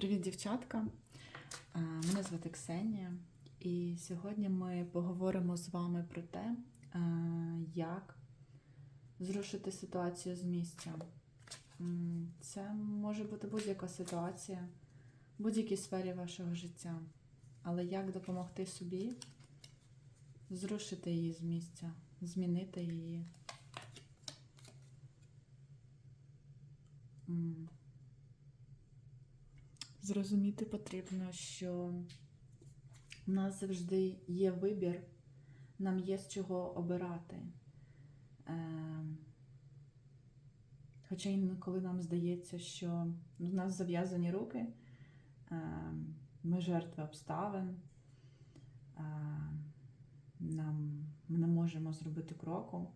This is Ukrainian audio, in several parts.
Привіт, дівчатка! Е, Мене звати Ксенія, і сьогодні ми поговоримо з вами про те, е, як зрушити ситуацію з місця. Це може бути будь-яка ситуація в будь-якій сфері вашого життя. Але як допомогти собі зрушити її з місця, змінити її? Зрозуміти потрібно, що в нас завжди є вибір, нам є з чого обирати. Е, Хоча інколи нам здається, що в нас зав'язані руки, е, ми жертви обставин, е, нам ми не можемо зробити кроку.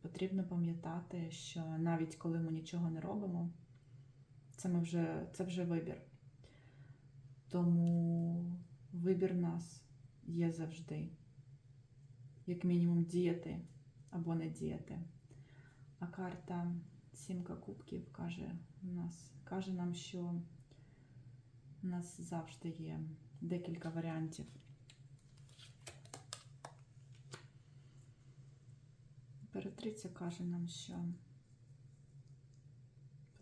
Потрібно пам'ятати, що навіть коли ми нічого не робимо, це ми вже, це вже вибір. Тому вибір нас є завжди. Як мінімум діяти або не діяти. А карта Сімка Кубків каже, нас, каже нам, що у нас завжди є декілька варіантів. Імператриця каже нам, що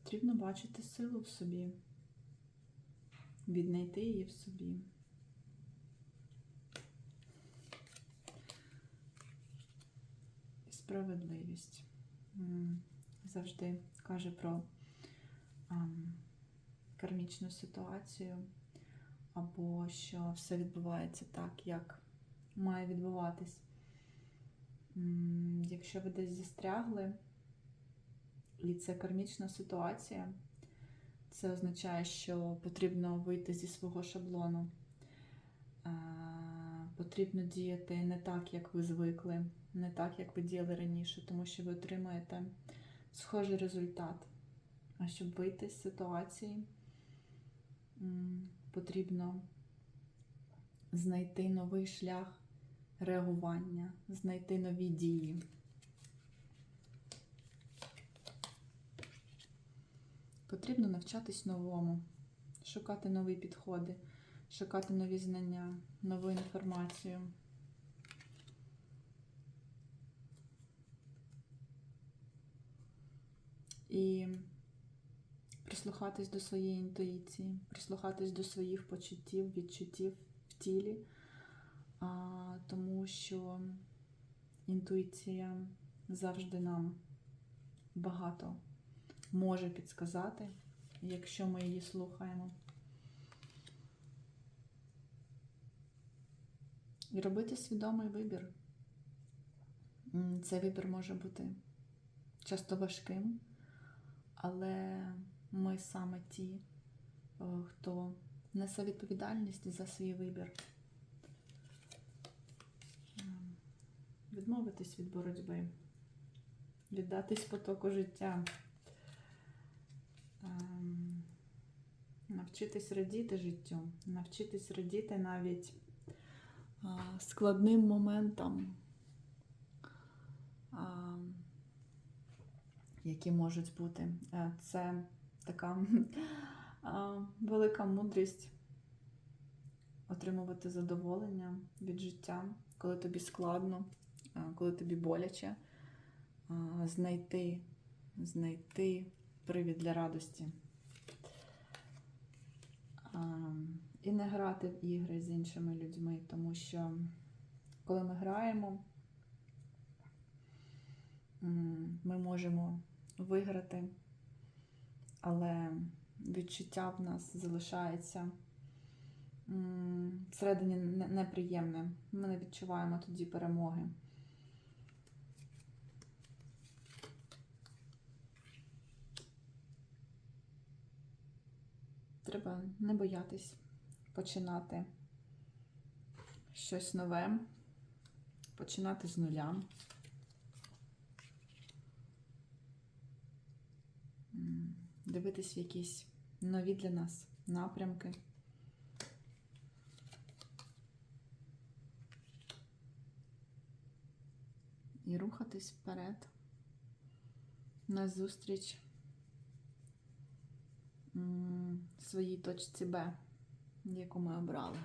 Потрібно бачити силу в собі, віднайти її в собі. Справедливість завжди каже про кармічну ситуацію, або що все відбувається так, як має відбуватись. Якщо ви десь застрягли, і це кармічна ситуація. Це означає, що потрібно вийти зі свого шаблону. Потрібно діяти не так, як ви звикли, не так, як ви діяли раніше, тому що ви отримаєте схожий результат. А щоб вийти з ситуації, потрібно знайти новий шлях реагування, знайти нові дії. Потрібно навчатись новому, шукати нові підходи, шукати нові знання, нову інформацію. І прислухатись до своєї інтуїції, прислухатись до своїх почуттів, відчуттів в тілі, а, тому що інтуїція завжди нам багато може підсказати, якщо ми її слухаємо. І робити свідомий вибір. Цей вибір може бути часто важким, але ми саме ті, е, хто несе відповідальність за свій вибір. Відмовитись від боротьби, віддатись потоку життя. Навчитись радіти життю, навчитись радіти навіть складним моментам, які можуть бути. Е, Це така велика мудрість отримувати задоволення від життя, коли тобі складно, коли тобі боляче, знайти, знайти привід для радості. І не грати в ігри з іншими людьми, тому що коли ми граємо, ми можемо виграти, але відчуття в нас залишається всередині не- неприємне. Ми не відчуваємо тоді перемоги. Треба не боятись починати щось нове, починати з нуля. Дивитись в якісь нові для нас напрямки. І рухатись вперед назустріч своїй точці Б, яку ми обрали.